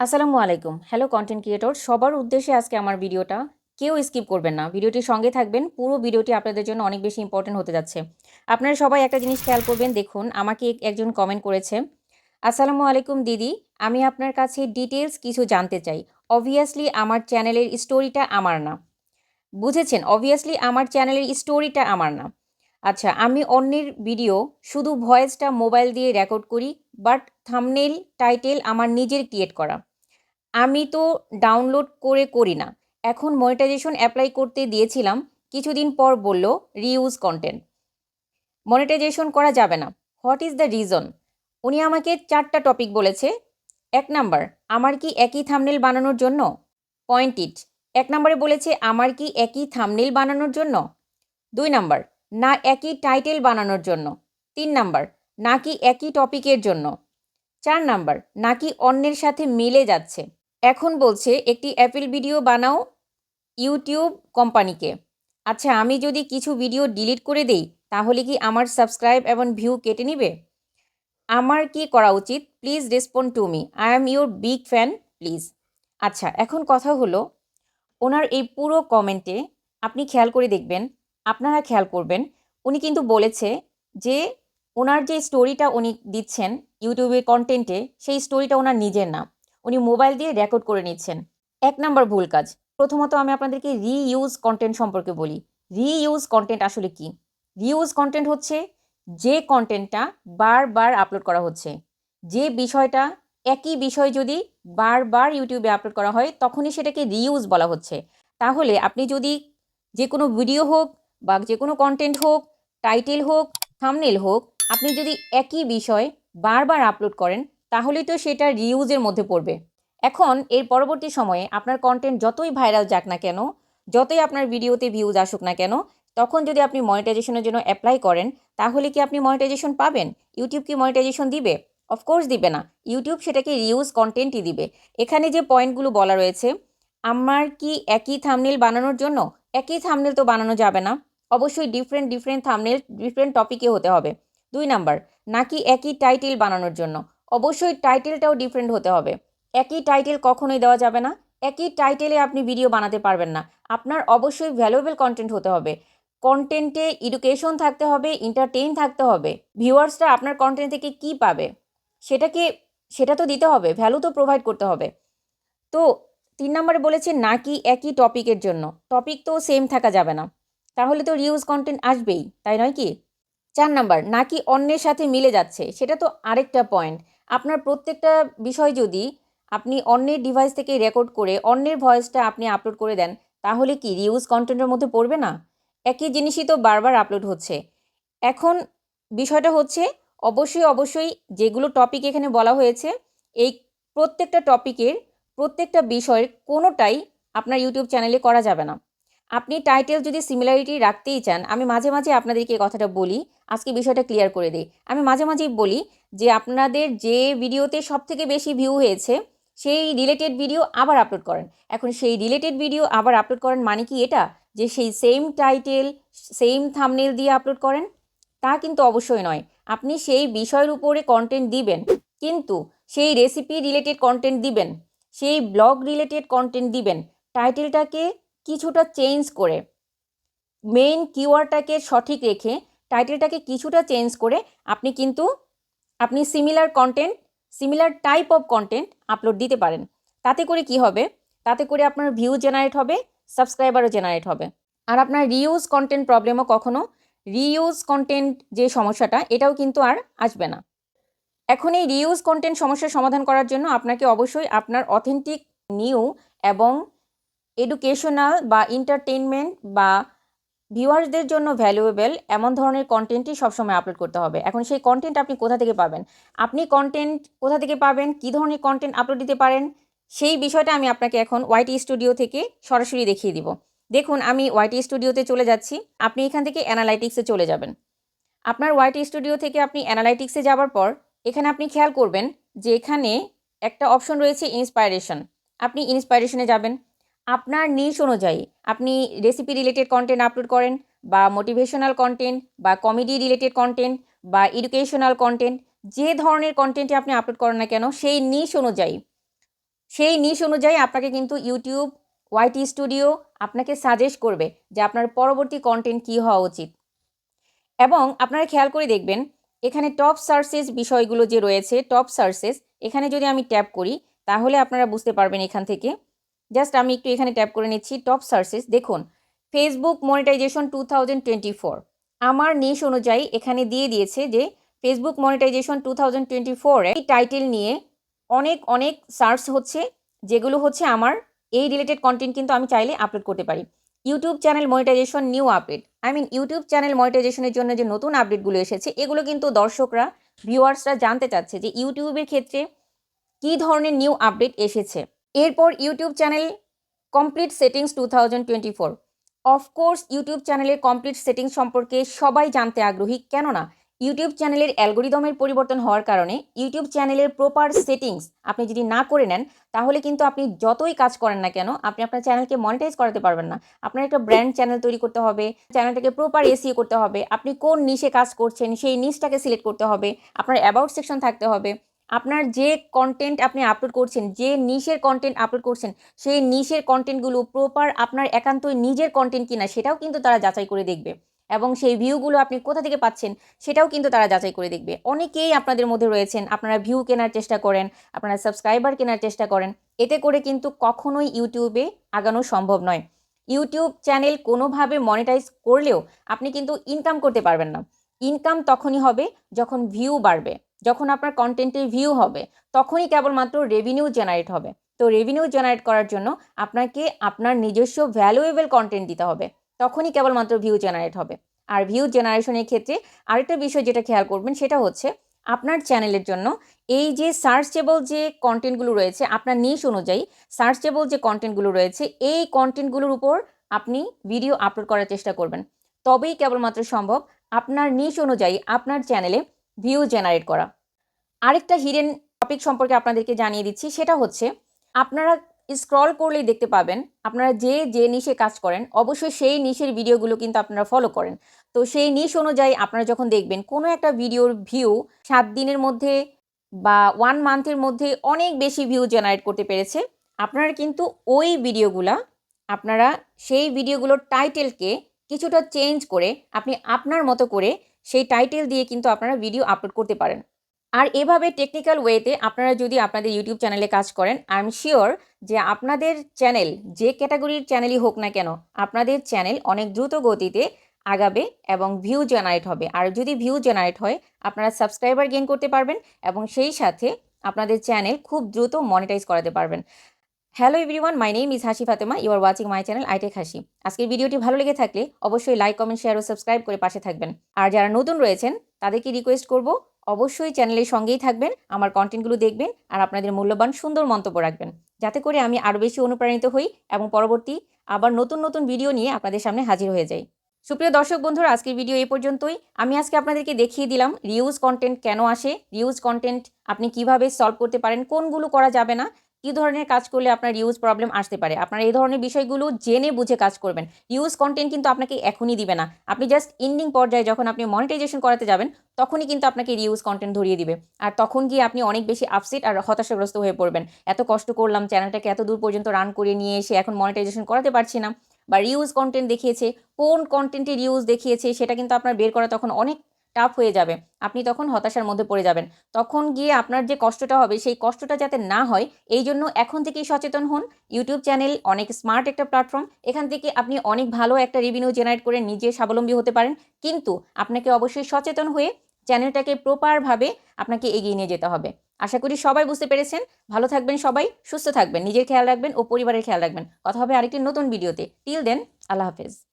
আসসালামু আলাইকুম। Hello content creator সবার উদ্দেশ্যে আজকে আমার ভিডিওটা। কেউ স্কিপ করবেন না। ভিডিওটির সঙ্গে থাকবেন। পুরো ভিডিওটি আপনাদের জন্য অনেক বেশি ইম্পর্টেন্ট হতে যাচ্ছে। আপনারা সবাই একটা জিনিস খেয়াল করবেন, দেখুন, আমাকে একজন কমেন্ট করেছে, আসসালামু আলাইকুম, দিদি। আমি আপনার কাছে ডিটেলস কিছু জানতে চাই। অবভিয়াসলি আমার চ্যানেলের স্টোরিটা আমার না। বুঝেছেন? অবভিয়াসলি আমার চ্যানেলের স্টোরিটা আমার না। আচ্ছা আমি অন্যের ভিডিও শুধু ভয়েসটা মোবাইল দিয়ে রেকর্ড করি বাট থামনেল টাইটেল আমার নিজের ক্রিয়েট করা। আমি তো ডাউনলোড করে করি না। এখন মনিটাইজেশন অ্যাপ্লাই করতে দিয়েছিলাম, কিছুদিন পর বলল রিউজ কন্টেন্ট মনিটাইজেশন করা যাবে না। হোয়াট ইজ দ্য রিজন উনি আমাকে চারটা টপিক বলেছে। এক নাম্বার আমার কি একই থামনেল বানানোর জন্য? পয়েন্ট ইট এক নম্বরে বলেছে, আমার কি একই থামনেল বানানোর জন্য? দুই নাম্বার না একই টাইটেল বানানোর জন্য। তিন নাম্বার নাকি একই টপিকের জন্য? চার নাম্বার নাকি অন্যের সাথে মিলে যাচ্ছে? এখন বলছে, একটি অ্যাপেল ভিডিও বানাও ইউটিউব কোম্পানিকে আচ্ছা আমি যদি কিছু ভিডিও ডিলিট করে দেই, তাহলে কি আমার সাবস্ক্রাইব এবং ভিউ কেটে নিবে? আমার কি করা উচিত? Please respond to me I am your big fan please আচ্ছা এখন কথা হলো, ওনার এই পুরো কমেন্টে আপনি খেয়াল করে দেখবেন, আপনারা খেয়াল করবেন, উনি কিন্তু বলেছে যে ওনার যে স্টোরিটা উনি দিচ্ছেন ইউটিউবের কন্টেন্টে সেই স্টোরিটা ওনার নিজের না। উনি মোবাইল দিয়ে রেকর্ড করে নিচ্ছেন। এক নাম্বার ভুল কাজ। প্রথমত আমি আপনাদেরকে রিইউজ কন্টেন্ট সম্পর্কে বলি। রিইউজ কন্টেন্ট আসলে কি? রিইউজ কন্টেন্ট হচ্ছে যে কন্টেন্টটা বারবার আপলোড করা হচ্ছে। যে বিষয়টা একই বিষয় যদি বারবার ইউটিউবে আপলোড করা হয়, তখনই সেটাকে রিইউজ বলা হচ্ছে। তাহলে আপনি যদি যে কোনো ভিডিও হোক বা যে কোনো কন্টেন্ট হোক, টাইটেল হোক, থামনেল হোক, আপনি যদি একই বিষয় বারবার আপলোড করেন তাহলেই তো সেটা রিউজের মধ্যে পড়বে। এখন এর পরবর্তী সময়ে আপনার কন্টেন্ট যতই ভাইরাল যাক না কেন, যতই আপনার ভিডিওতে ভিউজ আসুক না কেন, তখন যদি আপনি মনিটাইজেশনের জন্য অ্যাপ্লাই করেন, তাহলে কি আপনি মনিটাইজেশন পাবেন? ইউটিউব কি মনিটাইজেশন দিবে? অফকোর্স দিবে না। ইউটিউব সেটাকে রিউজ কন্টেন্টই দিবে। এখানে যে পয়েন্টগুলো বলা রয়েছে, আমার কি একই থামনেল বানানোর জন্য? একই থামনেল তো বানানো যাবে না। অবশ্যই ডিফারেন্ট ডিফারেন্ট থামনেল ডিফারেন্ট টপিকে হতে হবে। দুই নাম্বার নাকি একই টাইটেল বানানোর জন্য? অবশ্যই টাইটেলটাও ডিফারেন্ট হতে হবে। একই টাইটেল কখনোই দেওয়া যাবে না, একই টাইটেলে আপনি ভিডিও বানাতে পারবেন না। আপনার অবশ্যই ভ্যালুয়েবল কন্টেন্ট হতে হবে। কন্টেন্টে এডুকেশন থাকতে হবে এন্টারটেইন থাকতে হবে। ভিউয়ার্সরা আপনার কন্টেন্ট থেকে কি পাবে? সেটাকে, সেটা তো দিতে হবে ভ্যালু তো প্রোভাইড করতে হবে। তো তিন নম্বরে বলেছে নাকি একই টপিকের জন্য। টপিক তো সেম থাকা যাবে না। তাহলে তো রিউজ কন্টেন্ট আসবেই, তাই নয় কি? চার নাম্বার নাকি অন্যের সাথে মিলে যাচ্ছে, সেটা তো আরেকটা পয়েন্ট আপনার প্রত্যেকটা বিষয় যদি আপনি অন্যের ডিভাইস থেকে রেকর্ড করে অন্যের ভয়েসটা আপনি আপলোড করে দেন, তাহলে কি রিউজ কন্টেন্টের মধ্যে পড়বে না? একই জিনিসই তো বারবার আপলোড হচ্ছে। এখন বিষয়টা হচ্ছে, অবশ্যই অবশ্যই যেগুলো টপিক এখানে বলা হয়েছে, এই প্রত্যেকটা টপিকের প্রত্যেকটা বিষয়ের কোনোটাই আপনার ইউটিউব চ্যানেলে করা যাবে না। আপনি টাইটেল যদি সিমিলারিটি রাখতেই চান, আমি মাঝে মাঝে আপনাদেরকে এই কথাটা বলি, আজকে বিষয়টা ক্লিয়ার করে দিই। আমি মাঝে মাঝেই বলি যে আপনাদের যে ভিডিওতে সব থেকে বেশি ভিউ হয়েছে, সেই রিলেটেড ভিডিও আবার আপলোড করেন। এখন সেই রিলেটেড ভিডিও আবার আপলোড করেন মানে কি এটা? যে সেই সেম টাইটেল সেম থামনেল দিয়ে আপলোড করেন? তা কিন্তু অবশ্যই নয়। আপনি সেই বিষয়ের উপরে কন্টেন্ট দিবেন, কিন্তু সেই রেসিপি রিলেটেড কন্টেন্ট দিবেন, সেই ব্লগ রিলেটেড কন্টেন্ট দিবেন টাইটেলটাকে কিছুটা চেঞ্জ করে মেইন কিওয়ার্ডটাকে সঠিক রেখে টাইটেলটাকে কিছুটা চেঞ্জ করে আপনি কিন্তু, আপনি similar content similar type of content upload দিতে পারেন। তাতে করে কি হবে? তাতে করে আপনার ভিউ জেনারেট হবে সাবস্ক্রাইবারও জেনারেট হবে। আর আপনার রিউজ কন্টেন্ট প্রবলেমও কখনো রিউজ কন্টেন্ট যে সমস্যাটা, এটাও কিন্তু আর আসবে না। এখন এই রিউজ কন্টেন্ট সমস্যার সমাধান করার জন্য আপনাকে অবশ্যই আপনার অথেন্টিক নিউ এবং এডুকেশনাল বা এন্টারটেনমেন্ট বা ভিউয়ার্সদের জন্য ভ্যালুয়েবল এমন ধরনের কন্টেন্টই সবসময় আপলোড করতে হবে। এখন সেই কন্টেন্ট আপনি কোথা থেকে পাবেন? আপনি কন্টেন্ট কোথা থেকে পাবেন? কী ধরনের কন্টেন্ট আপলোড দিতে পারেন? সেই বিষয়টা আমি আপনাকে এখন ওয়াইটি স্টুডিও থেকে সরাসরি দেখিয়ে দিব। দেখুন, আমি ওয়াইটি স্টুডিওতে চলে যাচ্ছি। আপনি এখান থেকে অ্যানালাইটিক্সে চলে যাবেন। আপনার ওয়াইটি স্টুডিও থেকে আপনি অ্যানালাইটিক্সে যাওয়ার পর, এখানে আপনি খেয়াল করবেন যে এখানে একটা অপশন রয়েছে ইন্সপায়ারেশন আপনি ইন্সপায়ারেশনে যাবেন। আপনার নিশ অনুযায়ী আপনি রেসিপি রিলেটেড কন্টেন্ট আপলোড করেন বা মোটিভেশনাল কন্টেন্ট বা কমেডি রিলেটেড কন্টেন্ট বা এডুকেশনাল কন্টেন্ট যে ধরনের কন্টেন্টে আপনি আপলোড করেন না কেন, সেই নিশ অনুযায়ী, সেই নিশ অনুযায়ী আপনাকে কিন্তু ইউটিউব ওয়াইটি স্টুডিও আপনাকে সাজেস্ট করবে যে আপনার পরবর্তী কন্টেন্ট কী হওয়া উচিত। এবং আপনারা খেয়াল করে দেখবেন, এখানে টপ সার্চেস বিষয়গুলো যে রয়েছে টপ সার্চেস এখানে যদি আমি ট্যাপ করি, তাহলে আপনারা বুঝতে পারবেন এখান থেকে জাস্ট আমি একটু এখানে ট্যাপ করে নিচ্ছি টপ সার্চেস দেখুন। Facebook monetization two thousand twenty four আমার নিশ অনুযায়ী এখানে দিয়ে দিয়েছে যে Facebook monetization two thousand twenty ফোরে এই টাইটেল নিয়ে অনেক অনেক সার্চ হচ্ছে, যেগুলো হচ্ছে আমার এই রিলেটেড কন্টেন্ট কিন্তু আমি চাইলে আপলোড করতে পারি। YouTube channel monetization new update I mean YouTube channel মনিটাইজেশনের জন্য যে নতুন আপডেটগুলো এসেছে, এগুলো কিন্তু দর্শকরা ভিউয়ার্সরা জানতে চাচ্ছে যে ইউটিউবের ক্ষেত্রে কী ধরনের নিউ আপডেট এসেছে। এরপর YouTube channel complete settings two thousand twenty four of course YouTube চ্যানেলের কমপ্লিট সেটিংস সম্পর্কে সবাই জানতে আগ্রহী, কেননা ইউটিউব চ্যানেলের অ্যালগোরিদমের পরিবর্তন হওয়ার কারণে ইউটিউব চ্যানেলের প্রপার সেটিংস আপনি যদি না করে নেন, তাহলে কিন্তু আপনি যতই কাজ করেন না কেন, আপনি আপনার চ্যানেলকে মনিটাইজ করাতে পারবেন না। আপনার একটা ব্র্যান্ড চ্যানেল তৈরি করতে হবে চ্যানেলটাকে প্রপার এসিও করতে হবে, আপনি কোন নিশে কাজ করছেন, সেই নিশটাকে সিলেক্ট করতে হবে, আপনার অ্যাবাউট সেকশন থাকতে হবে। আপনার যে কন্টেন্ট আপনি আপলোড করছেন, যে নিশের কন্টেন্ট আপলোড করছেন, সেই নিশের কন্টেন্টগুলো প্রপার আপনার একান্তই নিজের কন্টেন্ট কিনা সেটাও কিন্তু তারা যাচাই করে দেখবে। এবং সেই ভিউগুলো আপনি কোথা থেকে পাচ্ছেন সেটাও কিন্তু তারা যাচাই করে দেখবে। অনেকেই আপনাদের মধ্যে রয়েছেন, আপনারা ভিউ কেনার চেষ্টা করেন, আপনারা সাবস্ক্রাইবার কেনার চেষ্টা করেন, এতে করে কিন্তু কখনোই ইউটিউবে আগানো সম্ভব নয়। ইউটিউব চ্যানেল কোনোভাবে মনিটাইজ করলেও আপনি কিন্তু ইনকাম করতে পারবেন না। ইনকাম তখনই হবে যখন ভিউ বাড়বে। যখন আপনার কন্টেন্টের ভিউ হবে, তখনই কেবলমাত্র রেভিনিউ জেনারেট হবে। তো রেভিনিউ জেনারেট করার জন্য আপনাকে আপনার নিজস্ব ভ্যালুয়েবল কন্টেন্ট দিতে হবে। তখনই কেবলমাত্র ভিউ জেনারেট হবে। আর ভিউ জেনারেশনের ক্ষেত্রে আরেকটা বিষয় যেটা খেয়াল করবেন, সেটা হচ্ছে আপনার চ্যানেলের জন্য এই যে সার্চেবল যে কন্টেন্টগুলো রয়েছে, আপনার নিশ অনুযায়ী সার্চেবল যে কন্টেন্টগুলো রয়েছে, এই কন্টেন্টগুলোর উপর আপনি ভিডিও আপলোড করার চেষ্টা করবেন। তবেই কেবলমাত্র সম্ভব আপনার নিশ অনুযায়ী আপনার চ্যানেলে ভিউ জেনারেট করা। আরেকটা হিডেন টপিক সম্পর্কে আপনাদেরকে জানিয়ে দিচ্ছি, সেটা হচ্ছে আপনারা স্ক্রল করলেই দেখতে পাবেন, আপনারা যে যে নিশে কাজ করেন, অবশ্যই সেই নিশের ভিডিওগুলো কিন্তু আপনারা ফলো করেন। তো সেই নিশ অনুযায়ী আপনারা যখন দেখবেন, কোনো একটা ভিডিওর ভিউ সাত দিনের মধ্যে বা ওয়ান মান্থের মধ্যে অনেক বেশি ভিউ জেনারেট করতে পেরেছে, আপনারা কিন্তু ওই ভিডিওগুলা আপনারা সেই ভিডিওগুলোর টাইটেলকে কিছুটা চেঞ্জ করে, আপনি আপনার মতো করে সেই টাইটেল দিয়ে কিন্তু আপনারা ভিডিও আপলোড করতে পারেন। আর এভাবে টেকনিক্যাল ওয়েতে আপনারা যদি আপনাদের ইউটিউব চ্যানেলে কাজ করেন আই এম শিওর যে আপনাদের চ্যানেল যে ক্যাটাগরির চ্যানেলই হোক না কেন, আপনাদের চ্যানেল অনেক দ্রুত গতিতে আগাবে এবং ভিউ জেনারেট হবে। আর যদি ভিউ জেনারেট হয়, আপনারা সাবস্ক্রাইবার গেইন করতে পারবেন এবং সেই সাথে আপনাদের চ্যানেল খুব দ্রুত মনিটাইজ করাতে পারবেন। Hello everyone my name is Hasi Fatema you are watching my channel iTech Hasi আজকের ভিডিওটি ভালো লেগে থাকলে অবশ্যই লাইক কমেন্ট শেয়ার ও সাবস্ক্রাইব করে পাশে থাকবেন। আর যারা নতুন রয়েছেন, তাদেরকে রিকোয়েস্ট করব, অবশ্যই চ্যানেলের সঙ্গেই থাকবেন, আমার কন্টেন্টগুলো দেখবেন, আর আপনাদের মূল্যবান সুন্দর মন্তব্য রাখবেন। যাতে করে আমি আরও বেশি অনুপ্রাণিত হই এবং পরবর্তী আবার নতুন নতুন ভিডিও নিয়ে আপনাদের সামনে হাজির হয়ে যাই। সুপ্রিয় দর্শক বন্ধুরা, আজকের ভিডিও এই পর্যন্তই। আমি আজকে আপনাদেরকে দেখিয়ে দিলাম রিউজ কন্টেন্ট কেন আসে রিউজ কন্টেন্ট আপনি কীভাবে সলভ করতে পারেন, কোনগুলো করা যাবে না কী ধরনের কাজ করলে আপনার ইউজ প্রবলেম আসতে পারে? আপনার এই ধরনের বিষয়গুলো জেনে বুঝে কাজ করবেন। ইউজ কন্টেন্ট কিন্তু আপনাকে এখনই দিবে না। আপনি জাস্ট ইন্ডিং পর্যায়ে যখন আপনি মনিটাইজেশন করাতে যাবেন, তখনই কিন্তু আপনাকে রিউজ কন্টেন্ট ধরিয়ে দিবে। আর তখন গিয়ে আপনি অনেক বেশি আপসেট আর হতাশাগ্রস্ত হয়ে পড়বেন। এত কষ্ট করলাম চ্যানেলটাকে এত দূর পর্যন্ত রান করে নিয়ে এসে এখন মনিটাইজেশন করাতে পারছি না। বা রিউজ কন্টেন্ট দেখিয়েছে, কোন কন্টেন্টে রিউজ দেখিয়েছে, সেটা কিন্তু আপনার বের করা তখন অনেক টাফ হয়ে যাবে। আপনি তখন হতাশার মধ্যে পড়ে যাবেন। তখন গিয়ে আপনার যে কষ্টটা হবে, সেই কষ্টটা যাতে না হয়, এই জন্য এখন থেকেই সচেতন হন। ইউটিউব চ্যানেল অনেক স্মার্ট একটা প্ল্যাটফর্ম এখান থেকে আপনি অনেক ভালো একটা রেভিনিউ জেনারেট করে নিজে স্বাবলম্বী হতে পারেন। কিন্তু আপনাকে অবশ্যই সচেতন হয়ে চ্যানেলটাকে প্রপারভাবে আপনাকে এগিয়ে নিয়ে যেতে হবে। আশা করি সবাই বুঝতে পেরেছেন। ভালো থাকবেন সবাই, সুস্থ থাকবেন। নিজের খেয়াল রাখবেন ও পরিবারের খেয়াল রাখবেন। কথা হবে আরেকটি নতুন ভিডিওতে টিল দেন আল্লাহ হাফেজ।